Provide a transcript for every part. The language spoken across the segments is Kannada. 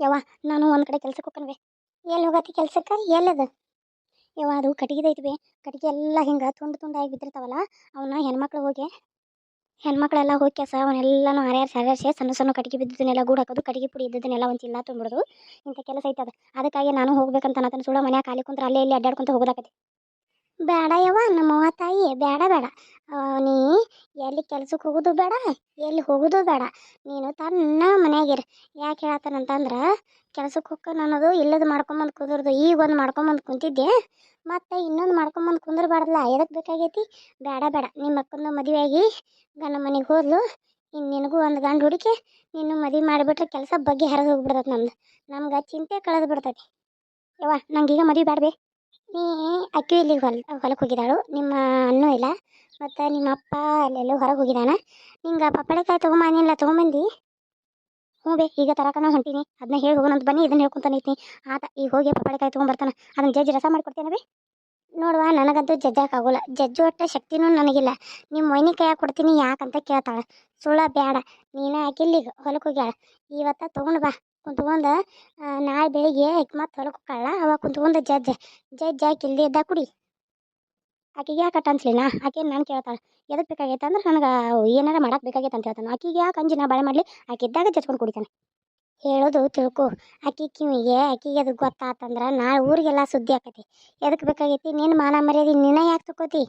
ಯವ್ವ, ನಾನು ಒಂದು ಕಡೆ ಕೆಲ್ಸಕ್ಕೆ ಹೋಗ್ಕನ್ವೆ ಎಲ್ಲಿ ಹೋಗತ್ತಿ ಕೆಲ್ಸಕ್ಕೆ? ಎಲ್ಲದು? ಯವ್ವ, ಅದು ಕಟ್ಟಿಗೆ ಐತಿ ಬೇ. ಕಟ್ಟಿಗೆ ಎಲ್ಲ ಹಿಂಗೆ ತುಂಡು ತುಂಡಾಗಿ ಬಿದ್ದಿರ್ತಾವಲ್ಲ ಅವನ್ನ ಹೆಣ್ಮಕ್ಳು ಹೋಗಿ, ಹೆಣ್ಮಕ್ಳೆಲ್ಲ ಹೋಗಿ ಕೆಸ ಅವನ್ನೆಲ್ಲನೂ ಹರ್ಯಾರ್ಸಿ ಹರ್ಯಾರ್ಸಿ ಸಣ್ಣ ಸಣ್ಣ ಕಟ್ಟಿಗೆ ಬಿದ್ದದನ್ನೆಲ್ಲ ಗೂಡು ಹಾಕೋದು, ಕಟ್ಟಿಗೆ ಪುಡಿ ಇದ್ದದನ್ನೆಲ್ಲ ಒಂದು ಚಿಲ್ಲ ತುಂಬಿಡೋದು. ಇಂಥ ಕೆಲಸ ಐತೆ ಅದು ಅದಕ್ಕಾಗಿ ನಾನು ಹೋಗ್ಬೇಕಂತ ಅನ್ನತನ ಸುಳ ಮನ್ಯಾಗ ಖಾಲಿ ಕುಂತ್ರ ಅಲ್ಲೇ ಇಲ್ಲಿ ಅಡ್ಡಾಡ್ಕೊಂತ ಹೋಗೋದಾಕತಿ. ಬೇಡ ಯವ್ವ ನಮ್ಮವ್ವ ತಾಯಿ ಬೇಡ ಬೇಡ. ನೀ ಎಲ್ಲಿ ಕೆಲ್ಸಕ್ಕೆ ಹೋಗೋದು ಬೇಡ, ಎಲ್ಲಿ ಹೋಗೋದು ಬೇಡ. ನೀನು ತನ್ನ ಮನ್ಯಾಗಿರು. ಯಾಕೆ ಹೇಳತ್ತಾನಂತಂದ್ರೆ ಕೆಲ್ಸಕ್ಕೆ ಹೋಗ್ಕೊಂಡು ಅನ್ನೋದು ಇಲ್ಲದ ಮಾಡ್ಕೊಂಬಂದು ಕುಂದ್ರದು, ಈಗ ಒಂದು ಮಾಡ್ಕೊಂಬಂದು ಕುಂತಿದ್ದೆ. ಮತ್ತು ಇನ್ನೊಂದು ಮಾಡ್ಕೊಂಬಂದು ಕುಂದ್ರಬಾರ್ದಲ್ಲ ಎದಕ್ಕೆ ಬೇಕಾಗೈತಿ? ಬೇಡ ಬೇಡ. ನಿಮ್ಮ ಅಕ್ಕನ ಮದುವೆ ಆಗಿ ಗಂಡ ಮನೆಗೆ ಹೋದ್ಲು. ಇನ್ನು ನಿನಗೂ ಒಂದು ಗಂಡು ಹುಡುಕಿ, ನಿನ್ನ ಮದುವೆ ಮಾಡಿಬಿಟ್ರೆ ಕೆಲಸ ಬಗ್ಗೆ ಹರಿದು ಹೋಗ್ಬಿಡ್ತೈತೆ ನಮ್ದು. ನಮ್ಗೆ ಚಿಂತೆ ಕಳೆದು ಬಿಡ್ತೈತಿ. ಯವ್ವ ಈಗ ಮದುವೆ ಬೇಡ ಬೇ ನೀ ಅಕ್ಕಿ ಇಲ್ಲಿ ಹೊಲ ಹೊಲಕ್ಕೆ ಹೋಗಿದ್ದಾಳು. ನಿಮ್ಮ ಅಣ್ಣು ಇಲ್ಲ. ಮತ್ತು ನಿಮ್ಮ ಅಪ್ಪ ಅಲ್ಲೆಲ್ಲೋ ಹೊರಗೆ ಹೋಗಿದ್ದಾನೆ. ನಿಂಗೆ ಪಪ್ಪಳೆಕಾಯಿ ತೊಗೊಂಬಂದಿಲ್ಲ ತೊಗೊಂಬಂದು? ಹ್ಞೂ ಬೇ, ಈಗ ತರಕನ ಹೊಂಟೀನಿ. ಅದನ್ನ ಹೇಳಿ ಹೋಗೋಣಂತ ಬನ್ನಿ, ಇದನ್ನ ಹೇಳ್ಕೊತಾನೆ ಐತಿ ಆತ ಈಗ ಹೋಗಿ ಪಪ್ಪಳೆಕಾಯಿ ತೊಗೊಂಬರ್ತಾನೆ ಅದನ್ನ ಜಜ್ಜಿ ರಸ ಮಾಡಿಕೊಡ್ತೇನೆ ಬೇ. ನೋಡುವ, ನನಗಂತೂ ಜಜ್ಜಕ್ಕಾಗೋಲ್ಲ ಜಜ್ಜು ಶಕ್ತಿನೂ ನನಗಿಲ್ಲ. ನಿಮ್ಮ ಮೊಯ್ನಿ ಕೈಯಾಗ ಕೊಡ್ತೀನಿ ಯಾಕಂತ ಕೇಳ್ತಾಳೆ. ಸುಳ್ಳ ಬೇಡ ನೀನು ಹಾಕಿಲ್ಲಿಗೆ ಹೊಲಕ್ಕೆ ಹೋಗ್ಯಾಳ. ಇವತ್ತ ತೊಗೊಂಡು ಬಾ. ಕುಂತ್ಕೊಂಡು ನಾಳೆ ಬೆಳಿಗ್ಗೆ ಮತ್ತೆ ಹೊಲಕ್ಕೆ ಹೋಗಲ್ಲ ಅವಾಗ ಕುಂತ್ಕೊಂಡು ಜಜ್ಜ ಜಜ್ಜ ಹಾಕಿ ಇಲ್ಲದೆ ಕುಡಿ. ಆಕೆಗೆ ಯಾಕೆ ಅನ್ಸ್ಲಿಲ್ಲ ಆಕೆ ನಾನು ಕೇಳ್ತಾಳೆ ಎದಕ್ಕೆ ಬೇಕಾಗೈತೆ ಅಂದ್ರೆ ನನಗೆ ಏನಾರ ಮಾಡಕ್ಕೆ ಬೇಕಾಗೈತೆ ಅಂತ ಹೇಳ್ತಾನೆ. ಆಕಿಗೆ ಯಾಕೆ ಅಂಜಿ ನಾ ಬಾಳೆ ಮಾಡಲಿ, ಆಕೆ ಇದ್ದಾಗ ಜಜ್ಕೊಂಡು ಕುಡಿತಾನೆ. ಹೇಳೋದು ತಿಳ್ಕೊ, ಆಕಿ ಕಿವಿಗೆ, ಆಕಿಗೆ ಅದು ಗೊತ್ತಾತಂದ್ರೆ ನಾಳೆ ಊರಿಗೆಲ್ಲ ಸುದ್ದಿ ಆಕತಿ. ಎದಕ್ಕೆ ಬೇಕಾಗೈತಿ ನಿನ್ನ ಮಾನ ಮರ್ಯಾದೆ ನಿನ್ನ ಯಾಕೆ ತಗೋತಿ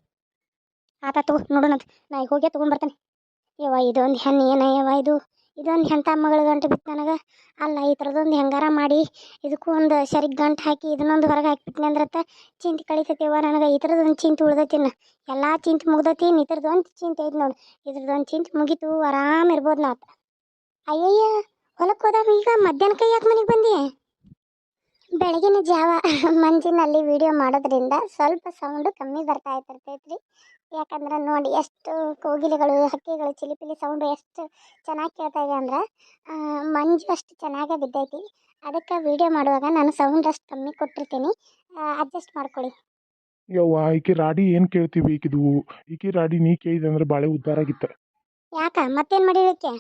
ಆತ ತಗೋ, ನೋಡೋಣಂತ, ನಾ ಈಗ ಹೋಗಿ ತೊಗೊಂಡ್ಬರ್ತಾನೆ ಯವ್ವ ಇದೊಂದು ಹೆಣ್ಣು ಏನಯ್ಯವ್ವ ಇದು? ಇದೊಂದು ಎಂಥ ಮಗಳ ಗಂಟು ಬಿತ್ತು ನನಗೆ. ಅಲ್ಲ, ಈ ಥರದೊಂದು ಹೆಂಗಾರ ಮಾಡಿ. ಇದಕ್ಕೂ ಒಂದು ಸರಿಗೆ ಗಂಟು ಹಾಕಿ ಇದನ್ನೊಂದು ಹೊರಗೆ ಹಾಕಿಬಿಟ್ನಿ ಅಂದ್ರತ್ತ ಚಿಂತೆ ಕಳಿತೈತಿವ ನನಗೆ. ಈ ಥರದೊಂದು ಚಿಂತೆ ಉಳ್ದೈತಿನ ಎಲ್ಲ ಚಿಂತೆ ಮುಗ್ದೈತಿ ಈ ಥರದೊಂದು ಚಿಂತೆ ಐತಿ ನೋಡಿ. ಇದ್ರದ್ದೊಂದು ಚಿಂತೆ ಮುಗೀತು. ಆರಾಮ ಇರ್ಬೋದು ನಾತ. ಅಯ್ಯಯ್ಯ ಹೊಲಕ್ಕೆ ಹೋದಾಗ ಈಗ. ಮಧ್ಯಾಹ್ನಕ್ಕೆ ಯಾಕೆ ಮನೆಗೆ ಬಂದಿ? ಬೆಳಗಿನ ಜಾವ ಮಂಜಿನಲ್ಲಿ ವಿಡಿಯೋ ಮಾಡೋದ್ರಿಂದ ಸ್ವಲ್ಪ ಸೌಂಡ್ ಕಮ್ಮಿ ಬರ್ತಾ ಇರ್ತೈತ್ರಿ. ಯಾಕಂದ್ರೆ ನೋಡಿ ಎಷ್ಟು ಕೋಗಿಲೆಗಳು ಹಕ್ಕಿಗಳು ಚಿಲಿಪಿಲಿ ಸೌಂಡು ಎಷ್ಟು ಚೆನ್ನಾಗಿ ಕೇಳ್ತಾ ಇದೆ ಅಂದ್ರೆ ಮಂಜು ಅಷ್ಟು ಚೆನ್ನಾಗೇ ಬಿದ್ದೈತಿ. ಅದಕ್ಕೆ ವಿಡಿಯೋ ಮಾಡುವಾಗ ನಾನು ಸೌಂಡ್ ಅಷ್ಟು ಕಮ್ಮಿ ಕೊಟ್ಟಿರ್ತೀನಿ. ಅಡ್ಜಸ್ಟ್ ಮಾಡ್ಕೊಳ್ಳಿ. ಯವ್ವ ಈಕಿ ರಾಡಿ ಏನು ಕೇಳ್ತೀವಿ ಈಕಿದು? ಈಕಿ ರಾಡಿ ನೀ ಕೇಳಿದೆ ಅಂದ್ರೆ ಬಾಳೆ ಉದ್ದಾರ ಆಗಿತ್ತ. ಯಾಕ ಮತ್ತೇನು ಮಾಡಿದಕ್ಕೆ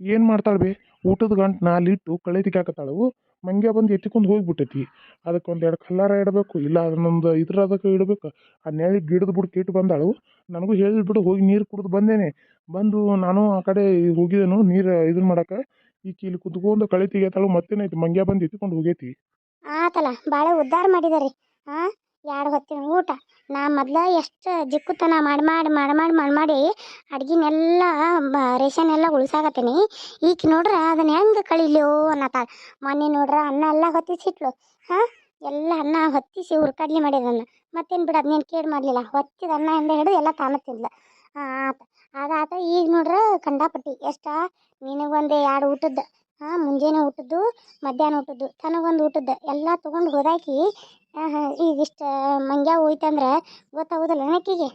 ಏನು ಮಾಡ್ತಾಳೆ ಬೇ? ಊಟದ ಗಂಟು ನಾಲಿಟ್ಟು ಕಳೆ ತಿಕ್ಕಾಕತ್ತಾಳು ಮಂಗ್ಯ ಬಂದು ಎತ್ತಿಕೊಂಡು ಹೋಗ್ಬಿಟ್ಟೈತಿ. ಅದಕ್ಕೆ ಒಂದು ಎರಡು ಕಲ್ಲಾರ ಇಡಬೇಕು, ಇಲ್ಲ ಅದನ್ನೊಂದು ಇದ್ರ ಅದಕ್ಕೆ ಇಡಬೇಕು. ಆ ನೆಳಿ ಗಿಡದ ಬುಡಕ್ಕೆ ಇಟ್ಟು ಬಂದಾಳು. ನನಗೂ ಹೇಳಿಬಿಡು ಹೋಗಿ ನೀರು ಕುಡಿದು ಬಂದೇನೆ. ಬಂದು ನಾನು ಆ ಕಡೆ ಹೋಗಿದೆನು ನೀರು ಇದನ್ನ ಮಾಡಕ್ಕೆ ಈ ಇಲ್ಲಿ ಕುತ್ಕೊಂಡು ಕಳೆ ತೆಗಿಯತಾಳು ಮತ್ತೇನೈತಿ ಮಂಗ್ಯ ಬಂದು ಎತ್ತಿಕೊಂಡು ಹೋಗೈತಿ. ಆತಲ್ಲ ಭಾಳ ಮಾಡಿದಾರೆ. ಹಾಂ ಎರಡು ಹೊತ್ತಿನ ಊಟ? ನಾ ಮೊದ್ಲ ಎಷ್ಟು ಜಿಕ್ಕುತನ ಮಾಡಿ ಮಾಡಿ ಮಾಡಿ ಮಾಡಿ ಮಾಡಿ ಮಾಡಿ ಅಡ್ಗಿನೆಲ್ಲ ರೇಷನ್ ಎಲ್ಲ ಉಳ್ಸಾಕತ್ತೀನಿ. ಈಕೆ ನೋಡ್ರ ಅದನ್ನ ಹೆಂಗೆ ಕಳಿಲ್ಯೋ ಅನ್ನತ್ತಾಳ ಮೊನ್ನೆ ನೋಡ್ರ ಅನ್ನ ಎಲ್ಲ ಹೊತ್ತಿಸಿಟ್ಲು. ಹಾಂ? ಎಲ್ಲ ಅನ್ನ ಹೊತ್ತಿಸಿ ಹುರ್ಕಡ್ಲಿ ಮಾಡಿದನ್ನ. ಮತ್ತೇನು ಬಿಡು ಅದನ್ನೇನು ಕೇಳ್ ಮಾಡಲಿಲ್ಲ. ಹೊತ್ತಿದ ಅನ್ನ ಹಿಂದೆ ಹಿಡಿದು ಎಲ್ಲ ತಾನ ಹಾಂ ಆತ. ಅದಾತ ಈಗ ನೋಡ್ರ ಕಂಡಾಪಟ್ಟಿ. ಎಷ್ಟ? ನಿನಗೊಂದು ಎರಡು ಊಟದ್ದು? ಹಾಂ, ಮುಂಜಾನೆ ಊಟದ್ದು, ಮಧ್ಯಾಹ್ನ ಊಟದ್ದು ತನಗೊಂದು ಊಟದ್ದು, ಎಲ್ಲ ತೊಗೊಂಡು ಹೋದಾಕಿ ಈಗ ಇಷ್ಟು ಮಂಗ್ಯ ಹೋಯ್ತಂದ್ರೆ ಗೊತ್ತಾಗೋದಿಲ್ಲ ನಕ್ಕಿಗೆ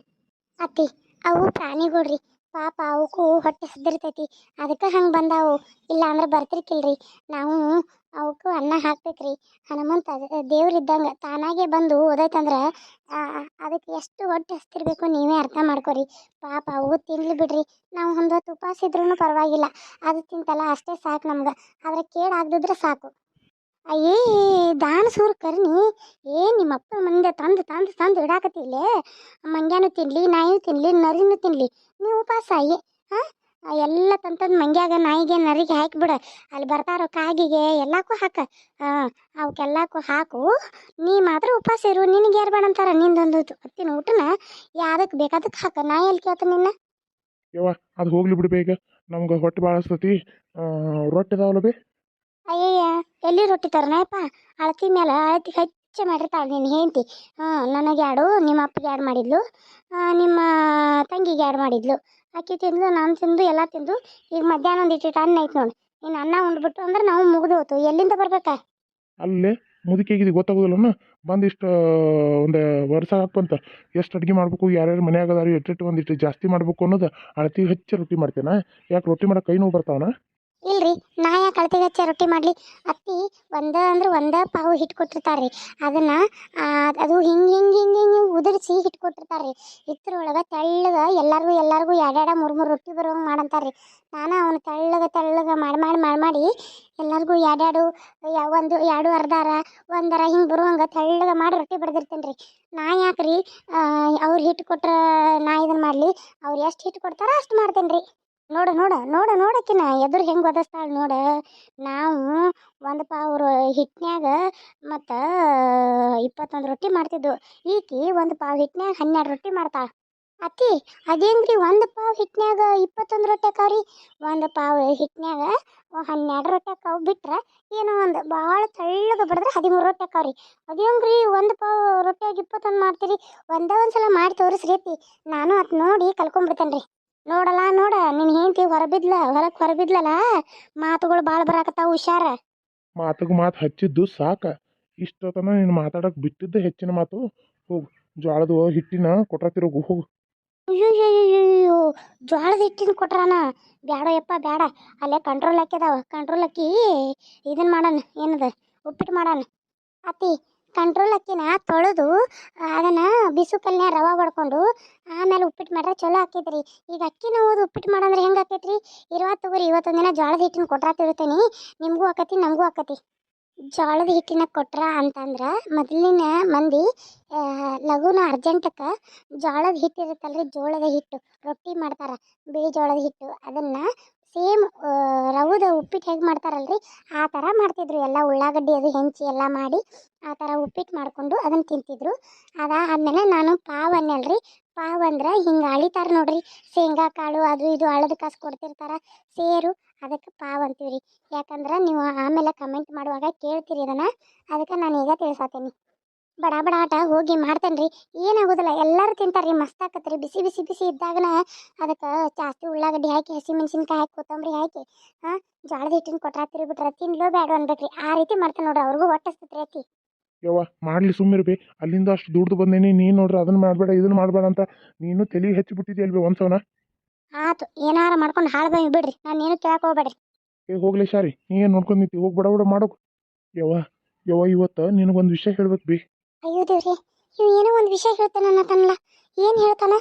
ಅತ್ತಿ, ಅವು ಪ್ರಾಣಿಗಳ್ರಿ, ಪಾಪ ಅವಕ್ಕೂ ಹೊಟ್ಟೆ ಸದ್ದಿರ್ತೈತಿ, ಅದಕ್ಕೆ ಹಂಗೆ ಬಂದಾವು ಇಲ್ಲ ಅಂದ್ರೆ ಬರ್ತಿರ್ಕಿಲ್ರಿ, ನಾವು ಅವಕ್ಕೂ ಅನ್ನ ಹಾಕ್ಬೇಕ್ರಿ. ಹನುಮಂತ ದೇವ್ರು ಇದ್ದಂಗೆ ತಾನಾಗೆ ಬಂದು ಓದೈತಂದ್ರೆ ಅದಕ್ಕೆ ಎಷ್ಟು ಹೊಟ್ಟೆ ಹಸ್ತಿರ್ಬೇಕು ನೀವೇ ಅರ್ಥ ಮಾಡ್ಕೊರಿ. ಪಾಪ ಅವು ತಿನ್ಲಿ ಬಿಡ್ರಿ. ನಾವು ಒಂದು ಹೊತ್ತು ಉಪವಾಸ ಇದ್ರೂ ಪರವಾಗಿಲ್ಲ. ಅದು ತಿಂತಲ್ಲ ಅಷ್ಟೇ ಸಾಕು ನಮ್ಗೆ. ಆದ್ರೆ ಕೇಡಾಗದಿದ್ರೆ ಸಾಕು. ಅಯ್ಯೇ, ದಾನ ಸೂರ್ ಕರ್ನಿ ಏ ನಿಮ್ಮ ಅಪ್ಪ ಮುಂದೆ ತಂದು ತಂದು ತಂದು ಇಡಾಕತ್ತಿಲ್ಲೇ ಮಂಗ್ಯಾನು ತಿನ್ಲಿ, ನಾಯಿನೂ ತಿನ್ಲಿ, ನರಿನೂ ತಿನ್ಲಿ. ನೀವು ಉಪವಾಸ ಅಯ್ಯೇ ಹಾಂ ಎಲ್ಲ ತಂತಂದು ಮಂಗ್ಯಾಗ ನಾಯಿಗೆ ನರಿಗೆ ಹಾಕಿಬಿಡ ಅಲ್ಲಿ ಬರ್ತಾರೋ ಕಾಗಿಗೆ ಎಲ್ಲಕ್ಕೂ ಹಾಕ. ಅವಕ್ಕೆಲ್ಲಕ್ಕೂ ಹಾಕು. ನೀ ಮಾತ್ರ ಉಪವಾಸ ಇರು. ನಿನಗೆ ಯಾರು ಬೇಡ ಅಂತಾರ ನಿಂದೊಂದು ಹತ್ತಿನ ಊಟನ ಯಾವ್ದಕ್ಕೆ ಬೇಕಾದಕ್ಕೆ ಹಾಕ. ನಾ ಎಲ್ಲಿ ಕೇಳ್ತ ನಿನ್ನ? ಯವ್ವ ಅದು ಹೋಗ್ಲಿ ಬಿಡು ಬೇಗ. ನಮ್ಗೆ ಹೊಟ್ಟೆ ಭಾಳ ಹಸ್ತತಿ. ರೊಟ್ಟಿ ಅದಾವಲ್ಲ ಬೇ? ಅಯ್ಯಯ್ಯ ಎಲ್ಲಿ ರೊಟ್ಟಿ ತರನಪ್ಪ ಅಳತಿ ಮೇಲೆ ಅಳತಿ ಹೆಚ್ಚು ಮಾಡಿರ್ತಾಳೆ ನಿನ್ನ ಹೆಂಡತಿ. ಹಾಂ, ನನಗೆ ಯಾಡು, ನಿಮ್ಮ ಅಪ್ಪಗೆ ಯಾಡು ಮಾಡಿದ್ಲು? ನಿಮ್ಮ ತಂಗಿಗೆ ಯಾಡು ಮಾಡಿದ್ಲು? ಅಕ್ಕಿ ತಿಂದು ನಾನು ತಿಂದು, ಎಲ್ಲ ತಿಂದು, ಈಗ ಮಧ್ಯಾಹ್ನ ಒಂದು ಇಟ್ಟಿಟ್ಟು ಅನ್ನ ಐತೆ ನೋಡಿ. ನೀನು ಅನ್ನ ಉಂಡ್ಬಿಟ್ಟು ಅಂದ್ರೆ ನಾವು ಮುಗಿದು ಹೋತು. ಎಲ್ಲಿಂದ ಬರ್ಬೇಕಾ? ಅಲ್ಲೇ ಮುದುಕಿಯಾಗಿದ್ದು ಗೊತ್ತಾಗೋದಿಲ್ಲಮ್ಮ ಬಂದು ಇಷ್ಟು ಒಂದು ವರ್ಷ ಹಾಕ್ಬಂತ ಎಷ್ಟು ಅಡುಗೆ ಮಾಡಬೇಕು, ಯಾರ್ಯಾರು ಮನೆಯಾಗದಾರು ಅದಾರು ಎಷ್ಟೆಷ್ಟು ಒಂದಿಷ್ಟು ಜಾಸ್ತಿ ಮಾಡ್ಬೇಕು ಅನ್ನೋದು ಅಳತಿ ಹೆಚ್ಚು ರೊಟ್ಟಿ ಮಾಡ್ತೇನೆ? ಯಾಕೆ ರೊಟ್ಟಿ ಮಾಡಕ್ಕೆ ಕೈ ನೋವು ಬರ್ತಾವನ? ಇಲ್ರಿ, ನಾ ಯಾಕೆ ಅಳತೆಗೆ ರೊಟ್ಟಿ ಮಾಡಲಿ? ಅತ್ತಿ ಒಂದ ಅಂದ್ರೆ ಒಂದ ಪಾವು ಹಿಟ್ಟು ಕೊಟ್ಟಿರ್ತಾರೆ ಅದನ್ನ ಅದು ಹಿಂಗೆ ಹಿಂಗೆ ಹಿಂಗೆ ಹಿಂಗೆ ಉದುರಿಸಿ ಹಿಟ್ಟು ಕೊಟ್ಟಿರ್ತಾರೆ ಇದ್ರೊಳಗೆ ತೆಳ್ಳಗೆ ಎಲ್ಲರಿಗೂ ಎಲ್ಲರಿಗೂ ಎರಡೆರಡ ಮೂರು ಮೂರು ರೊಟ್ಟಿ ಬರುವಂಗೆ ಮಾಡಂತಾರೆ ನಾನು ಅವನು ತೆಳ್ಳಗೆ ತೆಳ್ಳಗೆ ಮಾಡಿ ಮಾಡಿ ಮಾಡಿ ಮಾಡಿ ಎಲ್ಲರಿಗೂ ಎರಡೆರಡು ಒಂದು ಎರಡು ಅರ್ಧಾರ ಒಂದರ ಹಿಂಗೆ ಬರುವಂಗೆ ತೆಳ್ಳಗೆ ಮಾಡಿ ರೊಟ್ಟಿ ಬಡ್ದಿರ್ತೇನೆ ರೀ ನಾ ಯಾಕ್ರಿ ಅವ್ರು ಹಿಟ್ಟು ಕೊಟ್ರೆ ನಾ ಇದನ್ನು ಮಾಡಲಿ? ಅವ್ರು ಎಷ್ಟು ಹಿಟ್ಟು ಕೊಡ್ತಾರೋ ಅಷ್ಟು ಮಾಡ್ತೇನೆ ರೀ ನೋಡು ನೋಡು ನೋಡು ನೋಡಕ್ಕಿನ ಎದುರು ಹೆಂಗೆ ಒದಸ್ತಾಳೆ ನೋಡು. ನಾವು ಒಂದು ಪಾವು ಹಿಟ್ನ್ಯಾಗ ಮತ್ತು ಇಪ್ಪತ್ತೊಂದು ರೊಟ್ಟಿ ಮಾಡ್ತಿದ್ವು. ಈಕಿ ಒಂದು ಪಾವು ಹಿಟ್ನ್ಯಾಗ ಹನ್ನೆರಡು ರೊಟ್ಟಿ ಮಾಡ್ತಾಳೆ. ಅತ್ತಿ ಅದೇಂಗ್ರಿ ಒಂದು ಪಾವು ಹಿಟ್ನ್ಯಾಗ ಇಪ್ಪತ್ತೊಂದು ರೊಟ್ಟಿ ಅಕ್ಕಾವ್ರಿ ಒಂದು ಪಾವು ಹಿಟ್ನ್ಯಾಗ ಹನ್ನೆರಡು ರೊಟ್ಟಿ ಅಕ್ಕಾವು ಬಿಟ್ರೆ ಏನೋ ಒಂದು ಭಾಳ ತಳ್ಳಗೆ ಬಡಿದ್ರೆ ಹದಿಮೂರು ರೊಟ್ಟಿ ಅಕ್ಕಾವ್ರಿ ಅದೇಂಗ್ರಿ ಒಂದು ಪಾವು ರೊಟ್ಟಿಯಾಗಿ ಇಪ್ಪತ್ತೊಂದು ಮಾಡ್ತೀರಿ? ಒಂದೇ ಒಂದು ಸಲ ಮಾಡಿ ತೋರಿಸ್ರಿ ಅತ್ತಿ. ನಾನು ಅದು ನೋಡಿ ಕಲ್ಕೊಂಡ್ಬಿಡ್ತೇನೆ ರೀ ನೋಡಲ್ಲ ನೋಡ ನಿನ್ ಹೆಂಡತಿ ಹೊರಬಿದ್ಲ ಹೊರಕ್ ಹೊರಬಿದ್ಲಲ್ಲ ಮಾತುಗಳು ಭಾಳ ಬರಾಕತ್ತಾವ ಹುಷಾರ. ಮಾತಿಗೆ ಮಾತು ಹಚ್ಚಿದ್ದು ಸಾಕ. ಇಷ್ಟೊತ್ತನ ನೀನು ಮಾತಾಡಕ್ ಬಿಟ್ಟಿದ್ದು ಹೆಚ್ಚಿನ ಮಾತು. ಹೋಗು ಜ್ವಾಳದ ಹಿಟ್ಟಿನ ಕೊಟ್ರತಿರೋಗು ಹೋಗು. ಅಯ್ಯೋ ಜ್ವಾಳದ ಹಿಟ್ಟಿನ ಕೊಟ್ರಾನ? ಬ್ಯಾಡ ಯಪ್ಪ ಬ್ಯಾಡ. ಅಲ್ಲೇ ಕಂಟ್ರೋಲ್ ಹಾಕಿದಾವ ಕಂಟ್ರೋಲ್ ಹಾಕಿ. ಇದನ್ನ ಮಾಡೋಣ ಏನದ? ಉಪ್ಪಿಟ್ಟು ಮಾಡೋಣ ಅತ್ತಿ ಕಂಟ್ರೋಲ್ ಅಕ್ಕಿನ ತೊಳೆದು, ಅದನ್ನು ಬಿಸು ಕಲ್ಲಿನ ರವೆ ಬಡ್ಕೊಂಡು, ಆಮೇಲೆ ಉಪ್ಪಿಟ್ಟು ಮಾಡ್ರೆ ಚಲೋ ಆಕೈತ್ರಿ ಈಗ ಅಕ್ಕಿ ಓದು ಉಪ್ಪಿಟ್ಟು ಮಾಡಂದ್ರೆ ಹೆಂಗೆ ಆಕೈತ್ರಿ ಇರುವತ್ತು ತಗೋರಿ, ಇವತ್ತೊಂದು ದಿನ ಜೋಳದ ಹಿಟ್ಟಿನ ಕೊಟ್ರಾತಿರ್ತೀನಿ ನಿಮಗೂ ಆಕತಿ ನಮಗೂ ಆಕತಿ ಜೋಳದ ಹಿಟ್ಟಿನ ಕೊಟ್ರ ಅಂತಂದ್ರೆ ಮೊದಲಿನ ಮಂದಿ ಲಘುನ ಅರ್ಜೆಂಟಕ್ಕೆ ಜೋಳದ ಹಿಟ್ಟು ಇರುತ್ತಲ್ರಿ ಜೋಳದ ಹಿಟ್ಟು, ರೊಟ್ಟಿ ಮಾಡ್ತಾರ ಬಿಳಿ ಜೋಳದ ಹಿಟ್ಟು, ಅದನ್ನ ಸೇಮ್ ರವದ ಉಪ್ಪಿಟ್ಟು ಹೇಗೆ ಮಾಡ್ತಾರಲ್ರಿ? ಆ ಥರ ಮಾಡ್ತಿದ್ರು. ಎಲ್ಲ ಉಳ್ಳಾಗಡ್ಡಿ ಅದು ಹೆಂಚಿ ಎಲ್ಲ ಮಾಡಿ ಆ ಥರ ಉಪ್ಪಿಟ್ಟು ಮಾಡಿಕೊಂಡು ಅದನ್ನು ತಿಂತಿದ್ರು. ಅದಾದ್ಮೇಲೆ ನಾನು ಪಾವ್ ಅನ್ನಲ್ರಿ. ಪಾವ್ ಅಂದ್ರೆ ಹಿಂಗೆ ಅಳಿತಾರೆ ನೋಡ್ರಿ. ಶೇಂಗಾ ಕಾಳು ಅದು ಇದು ಅಳದ ಕಾಸು ಕೊಡ್ತಿರ್ತಾರೆ. ಸೇರು ಅದಕ್ಕೆ ಪಾವ್ ಅಂತೀವ್ರಿ. ಯಾಕಂದ್ರೆ ನೀವು ಆಮೇಲೆ ಕಮೆಂಟ್ ಮಾಡುವಾಗ ಕೇಳ್ತೀರಿ ಅದನ್ನು ಅದಕ್ಕೆ ನಾನು ಈಗ ತಿಳ್ಸಾತೀನಿ. ಬಡ ಬಡ ಆಟ ಹೋಗಿ ಮಾಡ್ತೇನೆ ಏನಾಗೋದಿಲ್ಲ ಎಲ್ಲರೂ ತಿಂತಾರೆ ರೀ ಮಸ್ತ್ ಆಕತ್ರಿ. ಬಿಸಿ ಬಿಸಿ ಬಿಸಿ ಇದ್ದಾಗನ ಅದಕ್ಕೆ ಜಾಸ್ತಿ ಉಳ್ಳಾಗಡ್ಡಿ ಹಾಕಿ ಹಸಿಮೆಣ್ಸಿನ್ಕಾಯಿ ಹಾಕಿ ಕೊತ್ತಂಬರಿ ಹಾಕಿ ಹಾಂ ಜೋಳದ ಹಿಟ್ಟಿನ ಕೊಟ್ರಾತಿರಿ ಬಿಟ್ರೆ ತಿನ್ಲೋ ಬೇಡ ಅನ್ಬೇಕ್ರಿ. ಆ ರೀತಿ ಮಾಡ್ತಾನೆ ನೋಡ್ರಿ ಅವ್ರಿಗೂ ಹೊಟ್ಟಸ್ತೈತ್ರಿ ಅತ್ತಿ ಯವ್ವ ಮಾಡಲಿ ಸುಮ್ಮಿರ್ಬಿ ಅಲ್ಲಿಂದ ಅಷ್ಟು ದುಡ್ದು ಬಂದೇನಿ ನೀನು ನೋಡ್ರಿ ಅದನ್ನ ಮಾಡಬೇಡ ಇದನ್ನ ಮಾಡಬೇಡ ಅಂತ ನೀನು ತಲೆ ಹೆಚ್ಚಿಬಿಟ್ಟಿದ್ಯಲ್ಬಿ ಒಂದ್ಸವನ ಆತು ಏನಾರ ಮಾಡ್ಕೊಂಡು ಹಾಳು ಬಂದು ಬಿಡ್ರಿ. ನಾನು ಏನು ಕೇಳಕ್ಕೆ ಹೋಗ್ಬೇಡ್ರಿ. ಏ ಹೋಗ್ಲಿ ಶಾರಿ. ನೀ ಏನು ನೋಡ್ಕೊಂಡು ನಿಂತಿ? ಹೋಗಿ ಬಡ ಬಡ ಮಾಡೋಕು. ಯವ್ವ ಯವ್ವ ಇವತ್ತು ನಿನಗೊಂದು ವಿಷಯ ಹೇಳ್ಬೇಕು ಬಿ. ದೇವ್ರಿ ಇವ್ ಏನೋ ಒಂದು ವಿಷಯ ಹೇಳ್ತಾನ ಅನ್ನತಾನಲ್ಲ ಏನು ಹೇಳ್ತಾನ?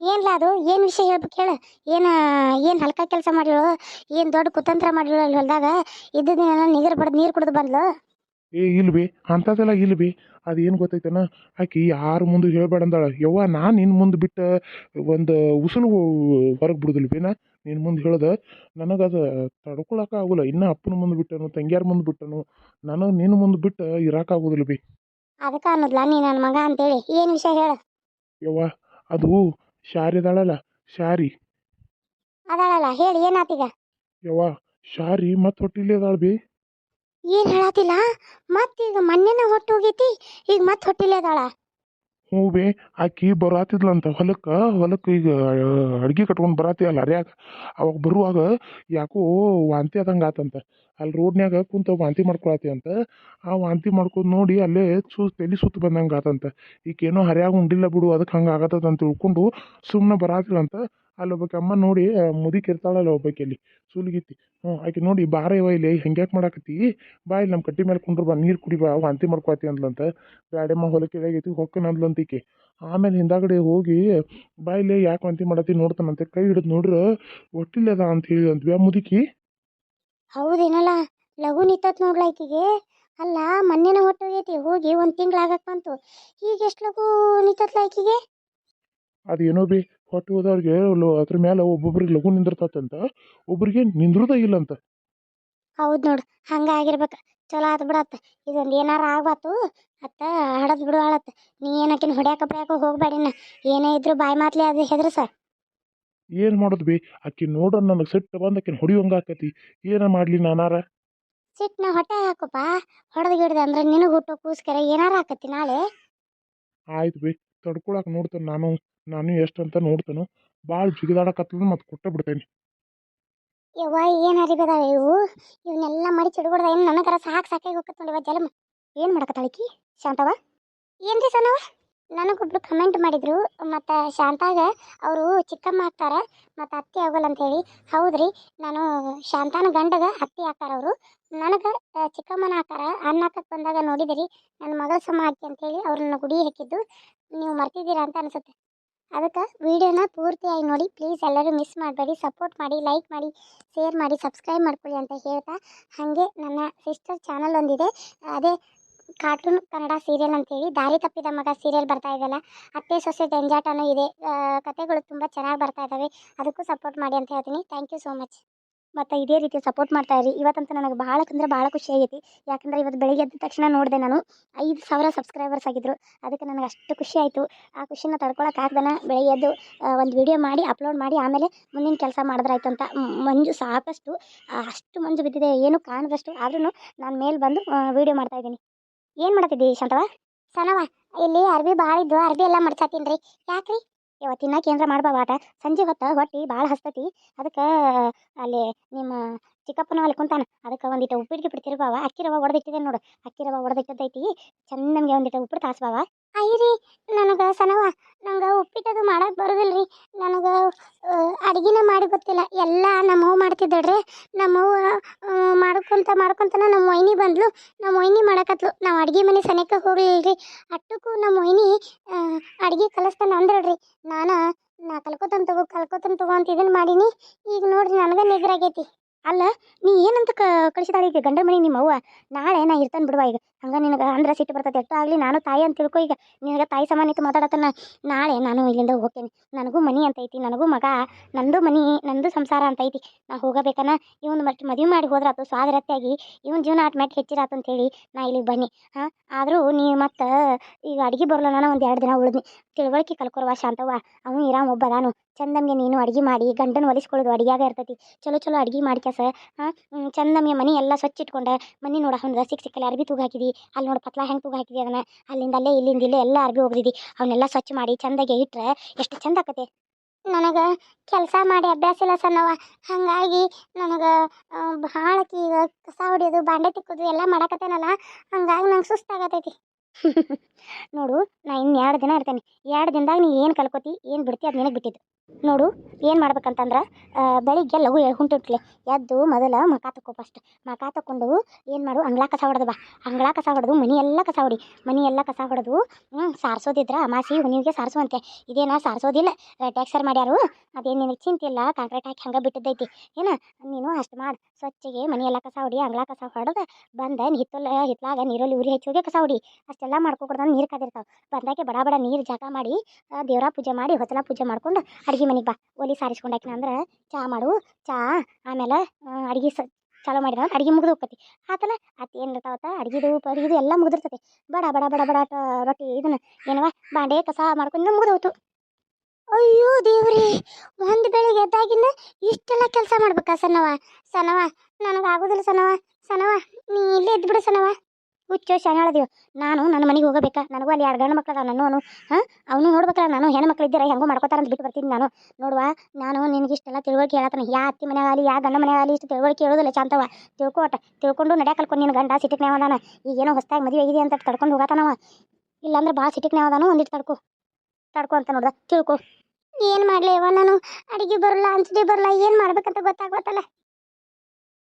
ಏನ್ಲ ಅದು? ಏನು ವಿಷಯ ಹೇಳ್ಬೇಕು ಹೇಳ. ಏನು ಏನು ಹಲ್ಕ ಕೆಲಸ ಮಾಡಿಳು ಏನು ದೊಡ್ಡ ಕುತಂತ್ರ ಮಾಡಿಳು ಅಲ್ಲಿ ಹೊಲ್ದಾಗ? ಇದ್ದಿದ್ದೇನೆಲ್ಲ ನಿಗರ್ ಬಡ್ದು ನೀರು ಕುಡಿದು ಬಂದ್ಲು. ಏ ಇಲ್ಬಿ ಅಂಥದ್ದೆಲ್ಲ ಇಲ್ಬಿ ಏನು ಗೊತ್ತೈತನ? ಆಕಿ ಯಾರ ಮುಂದೆ ಹೇಳ್ಬೇಡ ಅಂದಾಳ. ಯವ್ವ, ನಾನು ನಿನ್ನ ಮುಂದೆ ಬಿಟ್ಟು ಒಂದು ಉಸುಲು ಹೊರಗೆ ಬಿಡುದಿಲ್ಲ ನಾ? ನಿನ್ನ ಮುಂದೆ ಹೇಳ್ದೆ? ನನಗೆ ಅದು ತಡ್ಕೊಳಕ ಆಗೋಲ್ಲ. ಇನ್ನೂ ಅಪ್ಪನ ಮುಂದೆ ಬಿಟ್ಟನು, ತಂಗ್ಯಾರ ಮುಂದೆ ಬಿಟ್ಟನು. ನನಗೆ ನಿನ್ನ ಮುಂದೆ ಬಿಟ್ಟು ಇರಾಕಾಗೋದಿಲ್ಲ ಬಿ. ಅದಕ್ಕೆ ಅನ್ನೋದ್ಲ ನೀ ನನ್ನ ಮಗ ಅಂತೇಳಿ. ಏನು ವಿಷಯ ಹೇಳ? ಯವ್ವ ಅದು ಶಾರಿ ಅದಾಳಲ್ಲ ಶಾರಿ. ಅದಾಳಲ್ಲ ಹೇಳಿ ಏನಾತೀಗ? ಯವ್ವ ಶಾರಿ ಮತ್ತೆ ಹೊಟ್ಟಿಲಿ ಅದಾಳ ಬಿ. ಏನು ಹೇಳತ್ತಿಲ್ಲ ಮತ್ತೀಗ ಮೊನ್ನೆನ ಹೊಟ್ಟು ಹೋಗೈತಿ ಈಗ ಮತ್ತೆ ಹೊಟ್ಟಿಲಿ ಅದಾಳ. ಹ್ಞೂ ಬಿ ಆಕಿ ಬರಾತಿದ್ಲಂತ. ಹೊಲಕ್ಕೆ ಹೊಲಕ್ಕೆ ಈಗ ಅಡ್ಗೆ ಕಟ್ಕೊಂಡು ಬರಾತಿ ಅಲ್ಲ ಅರ್ಯಾಗ. ಅವಾಗ ಬರುವಾಗ ಯಾಕೋ ವಾಂತಿ ಆದಂಗೆ ಆತಂತ. ಅಲ್ಲಿ ರೋಡ್ನ್ಯಾಗ ಕುಂತ ವಾಂತಿ ಮಾಡ್ಕೊಳತಿ ಅಂತ. ಆ ವಾಂತಿ ಮಾಡ್ಕೊಂಡು ನೋಡಿ ಅಲ್ಲೇ ಸು, ತಲೆ ಸುತ್ತು ಬಂದಂಗೆ ಆತಂತ. ಈಕೇನೋ ಹರ್ಯಾಗ ಉಂಡಿಲ್ಲ ಬಿಡು ಅದಕ್ಕೆ ಹಂಗೆ ಅಂತ ತಿಳ್ಕೊಂಡು ಸುಮ್ಮನೆ ಬರಾತಿಲ್ಲಂತ ಅಲ್ಲಿ ಒಬ್ಬಾಕಿ ಅಮ್ಮ ನೋಡಿ ಆ, ಮುದಿಕ್ ಇರ್ತಾಳಲ್ಲ ಒಬ್ಬಾಕಿ ಅಲ್ಲಿ ಸೂಲಿಗಿತ್ತಿ. ಹ್ಞೂ ಆಕೆ ನೋಡಿ ಬಾರೇ ಇವ ಇಲ್ಲಿ ಹೆಂಗ್ಯಾಕೆ ಮಾಡಾಕತ್ತಿ? ಬಾ ಇಲ್ಲಿ ನಮ್ಮ ಕಟ್ಟಿ ಮೇಲೆ ಕುಂಡ್ರು ಬಾ ನೀರು ಕುಡಿ ಬಾ ವಾಂತಿ ಮಾಡ್ಕೊತಿ ಅಂದ್ಲಂತ ಬ್ಯಾಡಮ್ಮ ಹೊಲಕ್ಕೆ ಇದಾಗೈತಿ ಹೊಕ್ಕನ ಅಂದ್ಲಂತಿಕೆ ಆಮೇಲೆ ಹಿಂದಾಗಡೆ ಹೋಗಿ ಬಾಯಿಲೆ ಯಾಕೆ ವಾಂತಿ ಮಾಡತ್ತಿ ನೋಡ್ತಾನಂತೆ ಕೈ ಹಿಡಿದು ನೋಡ್ರೆ ಒಟ್ಟಿಲ್ಲದ ಅಂತ ಹೇಳಿ ಅಂತ ಬ್ಯಾ ಮುದುಕಿ? ಹೌದೇನಲ್ಲ ಲಘು ನಿಂತತ್ ನೋಡ್ಲಾಕಿಗೆ ಅಲ್ಲ ಮೊನ್ನೆನ ಹೊಟ್ಟೋಗೈತಿ ಹೋಗಿ ಒಂದು ತಿಂಗ್ಳಾಗಕ್ ಬಂತು. ಈಗ ಎಷ್ಟು ಲಘು ನಿಂತತ್ಲ ಲಾಯ್ಕಿಗೆ ಅದೇನೋ ಬಿ ಹೊಟ್ಟೆ ಹೋದವ್ರಿಗೆ ಅದ್ರ ಮೇಲೆ ಒಬ್ಬೊಬ್ರಿಗೆ ಲಘು ನಿಂದಿರ್ತತಂತ ಒಬ್ರಿಗೆ ನಿಂದ್ರದ ಇಲ್ಲಂತ. ಹೌದು ನೋಡು ಹಂಗಾಗಿರ್ಬೇಕು. ಚಲೋ ಆತು ಬಿಡತ್ತ ಇದೊಂದು ಏನಾರ ಆಗ್ಬಾತು ಅತ್ತ ಹಡದ್ ಬಿಡು ನೀ ಏನಕಿನ ಹೊಡ್ಯಾಕ ಬಡ್ಯಾಕ ಹೋಗ್ಬೇಡಿನ ಏನೇ ಇದ್ರು ಬಾಯಿ ಮಾತ್ಲೆ ಅದು ಸರ್ ಏನು ಮಾಡೋದು ಬಿ? ಆಕಿ ನೋಡ್ರ ನನಗೆ ಸಿಟ್ಟು ಬಂದು ಆಕಿನ ಹೊಡಿಯೋಂಗ ಆಕತಿ. ಏನ ಮಾಡ್ಲಿ ನಾನಾರ? ಸಿಟ್ನ ಹೊಟ್ಟೆ ಹಾಕಪ್ಪ ಹೊಡೆದು ಗಿಡ್ದೆ ಅಂದ್ರೆ ನಿನಗೆ ಹುಟ್ಟೋ ಕೂಸ್ಕರ ಏನಾರ ಆಕತಿ ನಾಳೆ. ಆಯ್ತು ಬಿ ತಡ್ಕೊಳಕ್ ನೋಡ್ತೇನೆ ನಾನು. ನಾನು ಎಷ್ಟು ಅಂತ ನೋಡ್ತೇನೆ ಭಾಳ ಜಿಗಿದಾಡಕತ್ತದ ಮತ್ತೆ ಕೊಟ್ಟೆ ಬಿಡ್ತೇನೆ. ಯವ್ವ, ಏನು ಹರಿಬೇದಾವ ಇವು? ಇವನ್ನೆಲ್ಲ ಮಾಡಿ ಚಿಡ್ಕೊಡ್ದ ಏನು ನನಗರ ಸಾಕು ಸಾಕಾಗಿ ಹೋಗತ್ತೆ ನೋಡಿ ಜಲಮ. ಏನು ಮಾಡಕತ್ತಾಳಿಕಿ ಶಾಂತವ ಏನ್ರಿ ಸಣ್ಣವ ನನಗೊಬ್ರು ಕಮೆಂಟ್ ಮಾಡಿದ್ರು, ಮತ್ತು ಶಾಂತಾಗ ಅವರು ಚಿಕ್ಕಮ್ಮ ಹಾಕ್ತಾರ ಮತ್ತು ಅತ್ತಿ ಅಂತ ಹೇಳಿ. ಹೌದ್ರಿ, ನಾನು ಶಾಂತಾನ ಗಂಡಗ ಅತ್ತೆ ಹಾಕ್ತಾರ ಅವರು. ನನಗೆ ಚಿಕ್ಕಮ್ಮನ ಹಾಕಾರ ಅನ್ನ ಬಂದಾಗ ನೋಡಿದಿರಿ, ನನ್ನ ಮಗಳ ಸಮ ಹಾಕಿ ಅಂತೇಳಿ ಅವ್ರನ್ನ ಗುಡಿ ಹಾಕಿದ್ದು. ನೀವು ಮರ್ತಿದ್ದೀರಾ ಅಂತ ಅನಿಸುತ್ತೆ. ಅದಕ್ಕೆ ವೀಡಿಯೋನ ಪೂರ್ತಿಯಾಗಿ ನೋಡಿ ಪ್ಲೀಸ್ ಎಲ್ಲರೂ ಮಿಸ್ ಮಾಡಬೇಡಿ ಸಪೋರ್ಟ್ ಮಾಡಿ ಲೈಕ್ ಮಾಡಿ ಶೇರ್ ಮಾಡಿ ಸಬ್ಸ್ಕ್ರೈಬ್ ಮಾಡ್ಕೊಳ್ಳಿ ಅಂತ ಹೇಳ್ತಾ ಹಾಗೆ ನನ್ನ ಸಿಸ್ಟರ್ ಚಾನಲ್ ಒಂದಿದೆ. ಅದೇ ಕಾರ್ಟೂನ್ ಕನ್ನಡ ಸೀರಿಯಲ್ ಅಂತೇಳಿ, ದಾರಿ ತಪ್ಪಿದ ಮಗ ಸೀರಿಯಲ್ ಬರ್ತಾ ಇದೆಯಲ್ಲ, ಅತ್ತೆ ಸೊಸೆ ಜಂಜಾಟನೂ ಇದೆ. ಕತೆಗಳು ತುಂಬ ಚೆನ್ನಾಗಿ ಬರ್ತಾ ಇದ್ದಾವೆ ಅದಕ್ಕೂ ಸಪೋರ್ಟ್ ಮಾಡಿ ಅಂತ ಹೇಳ್ತೀನಿ. ಥ್ಯಾಂಕ್ ಯು ಸೋ ಮಚ್ ಮತ್ತು ಇದೇ ರೀತಿ ಸಪೋರ್ಟ್ ಮಾಡ್ತಾ ಇರಿ. ಇವತ್ತಂತೂ ನನಗೆ ಅಂದ್ರೆ ಭಾಳ ಖುಷಿ ಆಗೈತಿ. ಯಾಕಂದ್ರೆ ಇವತ್ತು ಬೆಳಿಗ್ಗೆ ಎದ್ದ ತಕ್ಷಣ ನೋಡಿದೆ ನಾನು, ಐದು ಸಾವಿರ ಸಬ್ಸ್ಕ್ರೈಬರ್ಸ್ ಆಗಿದ್ರು. ಅದಕ್ಕೆ ನನಗೆ ಅಷ್ಟು ಖುಷಿ ಆಯಿತು. ಆ ಖುಷಿನ ತಡ್ಕೊಳಕ್ಕೆ ಬೆಳಗ್ಗೆ ಬೆಳಿಗ್ಗೆ ಎದ್ದು ಒಂದು ವಿಡಿಯೋ ಮಾಡಿ ಅಪ್ಲೋಡ್ ಮಾಡಿ, ಆಮೇಲೆ ಮುಂದಿನ ಕೆಲಸ ಮಾಡಿದ್ರಾಯ್ತು ಅಂತ ಮಂಜು ಸಾಕಷ್ಟು ಅಷ್ಟು ಮಂಜು ಬಿದ್ದಿದೆ. ಏನು ಕಾಣದಷ್ಟು ಆದ್ರೂ ನಾನು ಮೇಲೆ ಬಂದು ವಿಡಿಯೋ ಮಾಡ್ತಾ ಇದ್ದೀನಿ. ಏನು ಮಾಡ್ತಿದ್ದೀವಿ ಶಾಂತವ ಸನವ ಇಲ್ಲಿ ಅರ್ಬಿ ಭಾಳ ಇದ್ದು ಅರ್ಬಿ ಎಲ್ಲ ಮಡ್ಸಾತೀನಿ ರೀ ಯಾಕ್ರಿ? ಇವತ್ತು ತಿನ್ನಕ್ಕೆ ಏನಾರ ಮಾಡ್ಬಾ ಆಟ ಸಂಜೆ ಹೊತ್ತು ಹೊಟ್ಟಿ ಭಾಳ ಹಸ್ತತಿ. ಅದಕ್ಕೆ, ಅಲ್ಲಿ ನಿಮ್ಮ ಚಿಕ್ಕಪ್ಪನ ಅಲ್ಲಿ ಕುಂತಾನ. ಅದಕ್ಕೆ ಒಂದಿಟ್ಟು ಉಪ್ಪಿಟ್ಟು ಗಿಪ್ಪಿಟ್ಟು ತಿರುಗಾವ ಅಕ್ಕಿ ರವ ಒಡೆದಿಟ್ಟಿದೆ ನೋಡು. ಅಕ್ಕಿ ರವ ಒಡೆದಿಟ್ಟದೈತಿ ಚಂದಂಗೆ ಒಂದಿಟ್ಟು ಉಪ್ಪಿಟ್ಟು ತಾಸ್ಬಾವ. ಐರಿ ನನಗೆ ಸನವ, ನಂಗೆ ಉಪ್ಪಿಟ್ಟದು ಬರೋದಿಲ್ಲ ರೀ ನನಗೆ ಅಡುಗೆನ ಮಾಡಿ ಗೊತ್ತಿಲ್ಲ. ಎಲ್ಲ ನಮ್ಮವ್ವ ಮಾಡ್ತಿದ್ದಳ್ರಿ. ನಮ್ಮವ್ವ ಮಾಡ್ಕೊತ ಮಾಡ್ಕೊಂತ ಮಾಡ್ಕೊಂತನ ನಮ್ಮ ಒಯ್ನಿ ಬಂದ್ಲು. ನಮ್ಮ ಒಯ್ನಿ ಮಾಡಕತ್ಲು. ನಾವು ಅಡುಗೆ ಮನೆ ಸನೇಕ ಹೋಗ್ಲಿಲ್ರಿ. ಅಷ್ಟಕ್ಕೂ ನಮ್ಮ ಒಯ್ನಿ ಅಡುಗೆ ಕಲಿಸ್ತಾನ ಅಂದ್ರಳ್ರಿ. ನಾನು, ನಾ ಕಲ್ಕೋತನ್ ತಗೋ ಕಲ್ಕೋತನ್ ತಗೋ ಅಂತ ಇದನ್ನು ಮಾಡೀನಿ. ಈಗ ನೋಡ್ರಿ ನನಗೆ ನೆಗರಾಗೈತಿ ಅಲ್ಲ, ನೀ ಏನಂತ ಕ, ಕಳಿಸಿದಾಳೆ ಈಗ ಗಂಡ ಮನೆ ನಿಮ್ಮ ಅವ್ವ ನಾಳೆ ನಾ ಇರ್ತಾನೆ ಬಿಡುವ ಈಗ. ಹಂಗೆ ನಿನಗೆ ಅಂದ್ರೆ ಸಿಟ್ಟು ಬರ್ತದೆ ಎಷ್ಟು ಆಗಲಿ ನಾನು ತಾಯಿ ಅಂತ ತಿಳ್ಕೊ ಈಗ. ನಿನಗೆ ತಾಯಿ ಸಮಾನ ಇತ್ತು ಮಾತಾಡತನ ನಾಳೆ ನಾನು ಇಲ್ಲಿಂದ ಹೋಗ್ತೇನೆ. ನನಗೂ ಮನಿ ಅಂತ ಐತಿ, ನನಗೂ ಮಗ, ನಂದು ಮನಿ, ನಂದು ಸಂಸಾರ ಅಂತ ಐತಿ. ನಾ ಹೋಗಬೇಕನ? ಇವನು ಮತ್ತೆ ಮದುವೆ ಮಾಡಿ ಹೋದ್ರಾತು, ಸ್ವಾದರತ್ಯಾಗಿ ಇವನ್ ಜೀವನ ಆಟೋಮ್ಯಾಟಿಕ್ ಮೆಟ್ ಅಂತ ಅಂತೇಳಿ ನಾ ಇಲ್ಲಿಗೆ ಬನ್ನಿ. ಹಾಂ, ಆದರೂ ನೀ ಮತ್ತೆ ಈಗ ಅಡುಗೆ ಬರಲ್ಲ ನಾನು ಒಂದು ಎರಡು ದಿನ ಉಳಿದ್ನಿ. ತಿಳುವಳಿಕೆ ಕಲ್ಕೊರವ ಶಾಂತವ್ವ. ಅವನು ಇರಾಮ್ ಒಬ್ಬ ನಾನು ಚಂದಮ್ಗೆ ನೀನು ಅಡುಗೆ ಮಾಡಿ, ಗಂಡನ ಒಲಿಸ್ಕೊಳ್ಳೋದು ಅಡುಗೆಯಾಗ ಇರ್ತೈತಿ. ಚಲೋ ಚಲೋ ಅಡುಗೆ ಮಾಡ್ಕ್ಯಾಸ ಹಾಂ ಚಂದಮ್ಗೆ ಮನೆ ಎಲ್ಲ ಸ್ವಚ್ಛ ಇಟ್ಕೊಂಡೆ, ಮನೆ ನೋಡ ಅವ್ನ ಸಿಕ್ಕ ಸಿಕ್ಕಲ್ಲಿ ಅರ್ಬಿ ತೂಗ ಹಾಕಿದಿ. ಅಲ್ಲಿ ನೋಡಿ ಪತ್ಲ ಹೆಂಗೆ ತೂಗ ಹಾಕಿದಿ ಅದನ್ನ. ಅಲ್ಲಿಂದ ಅಲ್ಲೇ, ಇಲ್ಲಿಂದ ಇಲ್ಲೇ ಎಲ್ಲ ಅರ್ಬಿ ಹೋಗ್ದಿದಿ ಅವನ್ನೆಲ್ಲ ಸ್ವಚ್ಛ ಮಾಡಿ ಚಂದಗೆ ಇಟ್ರೆ ಎಷ್ಟು ಚಂದ ಆಕತೆ ನನಗೆ ಕೆಲಸ ಮಾಡಿ ಅಭ್ಯಾಸ ಇಲ್ಲ ಸಣ್ಣವ ಹಾಗಾಗಿ ನನಗೆ ಭಾಳ ಈಗ ಕಸ ಹೊಡಿಯೋದು, ಬಾಂಡೆ ತಿಕ್ಕೋದು ಎಲ್ಲ ಮಾಡಕತ್ತೇನಲ್ಲ. ಹಂಗಾಗಿ ನಂಗೆ ಸುಸ್ತಾಗತೈತಿ ನೋಡು, ನಾ ಇನ್ನು ಎರಡು ದಿನ ಇರ್ತೇನೆ. ಎರಡು ದಿನದಾಗ ನೀ ಏನು ಕಲ್ಕೋತಿ, ಏನು ಬಿಡ್ತಿ ಅದು ನಿನಗೆ ಬಿಟ್ಟಿದ್ದು. ನೋಡು, ಏನು ಮಾಡ್ಬೇಕಂತಂದ್ರೆ ಬೆಳಿಗ್ಗೆ ಲಘು ಹೊಂಟಿಟ್ಲೆ ಎದ್ದು ಮೊದಲು ಮಕ ತಕ್ಕೋ ಫಸ್ಟ್ ಮಕ ತಕ್ಕೊಂಡು ಏನು ಮಾಡು, ಅಂಗ್ಳ ಕಸ ಹೊಡೆದು ಬಾ. ಅಂಗ್ಳ ಕಸ ಹೊಡೆದು, ಮನೆಯೆಲ್ಲ ಕಸ ಹೊಡಿ. ಮನೆಯೆಲ್ಲ ಕಸ ಹೊಡೆದು ಹ್ಞೂ ಸಾರಿಸೋದಿದ್ರೆ, ಅಮಾಸಿ ಹುನಿಗೆ ಸಾರಿಸುವಂತೆ. ಇದೇನ ಸಾರಿಸೋದಿಲ್ಲ. ಟ್ಯಾಕ್ಸರ್ ಮಾಡ್ಯಾರು. ಅದೇನು ನಿನಗೆ ಚಿಂತಿಲ್ಲ ಕಾಂಕ್ರೀಟ್ ಹಾಕಿ ಹಂಗೆ ಬಿಟ್ಟಿದ್ದೈತಿ. ಏನ, ನೀನು ಅಷ್ಟು ಮಾಡಿ. ಸ್ವಚ್ಛಗೆ ಮನೆಯೆಲ್ಲ ಕಸ ಹೊಡಿ, ಅಂಗ್ಳ ಕಸ ಹೊಡೆದು ಬಂದ ಹಿತ್ತಲ ಹಿತ್ತಲಾಗ ನೀರಲ್ಲಿ ಉರಿ ಹಚ್ಚೋಗೆ ಕಸ ಹೊಡಿ. ಅಷ್ಟೆಲ್ಲ ಮಾಡ್ಕೊಡ್ದಂಗೆ ನೀರು ಕಾದಿರ್ತಾವೆ. ಬಂದಾಗೆ ಬಡ ಬಡ ನೀರು ಜಾಗ ಮಾಡಿ ದೇವ್ರ ಪೂಜೆ ಮಾಡಿ, ಹೊಸಲ ಪೂಜೆ ಮಾಡ್ಕೊಂಡು ಅಡುಗೆ ಮನೆಗೆ ಬಾ. ಒಲಿ ಸಾರಿಸ್ಕೊಂಡಾಕಿನ ಅಂದ್ರೆ ಚಾ ಮಾಡು, ಚಾ ಆಮೇಲೆ ಅಡುಗೆ ಸ, ಚಾಲು ಮಾಡಿದ ಅಡುಗೆ ಮುಗಿದು ಹೋಗ್ತೈತಿ. ಆತಲ್ಲ ಆತ ಏನು ಇರ್ತಾವತ್ತ? ಅಡುಗೆದು ಪಡುಗೆದು ಎಲ್ಲ ಮುಗಿದಿರ್ತೈತಿ. ಬಡ ಬಡ ಬಡ ಬಡ ರೊಟ್ಟಿ ಇದನ್ನ ಏನವ, ಬಾಂಡೆ, ಕಸ ಮಾಡ್ಕೊಂಡು ಮುಗಿದು ಹೋಯ್ತು ಅಯ್ಯೋ ದೇವ್ರಿ, ಒಂದು ಬೆಳಿಗ್ಗೆ ಎದ್ದಾಗಿಂದ ಇಷ್ಟೆಲ್ಲ ಕೆಲಸ ಮಾಡ್ಬೇಕಾ ಸಣ್ಣವ? ಸಣ್ಣವ, ನನಗೆ ಆಗೋದಿಲ್ಲ ಸಣ್ಣವ ಸಣ್ಣವ, ನೀ ಇಲ್ಲೇ ಬಿಡು ಸಣ್ಣವ. ಹುಚ್ಚು ಶಾಣಾಳದೀವು ನಾನು ನನ್ನ ಮನೆಗೆ ಹೋಗಬೇಕಾ? ನನಗೂ ಅಲ್ಲಿ ಎರಡು ಗಂಡು ಅದ ನಾನು ಅವನು. ಹಾಂ? ಅವನು ನೋಡ್ಬೇಕಲ್ಲ, ನಾನು ಹೆಣ್ಣು ಮಕ್ಳು ಹೆಂಗೋ ಮಾಡ್ಕೋತಾರ ಅಂತ ಬಿಟ್ಟು ಬರ್ತೀನಿ ನಾನು. ನೋಡುವ, ನಾನು ನಿನಗೆ ಇಷ್ಟೆಲ್ಲ ತಿಳುವಳಿಕೆ ಹೇಳತ್ತಾನೆ ಯಾ ಅತ್ತಿ ಮನೆಯಾಗಲಿ, ಯಾ ಗಂಡ ಮನೆಯಾಗಲಿ, ಇಷ್ಟು ತಿಳುವಳಿಕೆ ಹೇಳೋದಿಲ್ಲ ಶಾಂತವ ತಿಳ್ಕೊ ಒಟ್ಟ. ತಿಳ್ಕೊಂಡು ನಡೆಯ ಕಲ್ಕೊಂಡು ನಿನ್ನ ಗಂಡ ಸಿಟಿಕ್ನೇ ಅದಾನ ಈಗೇನೋ ಹೊಸ್ದಾಗಿ ಮದುವೆ ಆಗಿದೆ ಅಂತ ತಡ್ಕೊಂಡು ಹೋಗತ್ತಾನವ ಇಲ್ಲಾಂದ್ರೆ ಭಾಳ ಸಿಟಿಕ್ನೇ ಅವದಾನು ಒಂದಿಟ್ಟು ತಡ್ಕೊ. ತಡ್ಕೊ ಅಂತ ನೋಡ್ದ. ತಿಳ್ಕೊ. ಏನು ಮಾಡಲಿ ನಾನು ಅಡುಗೆ ಬರಲ್ಲ, ಅಂಚಡಿ ಬರಲ್ಲ, ಏನು ಮಾಡ್ಬೇಕಂತ ಗೊತ್ತಾಗ್ವತ್ತಲ್ಲ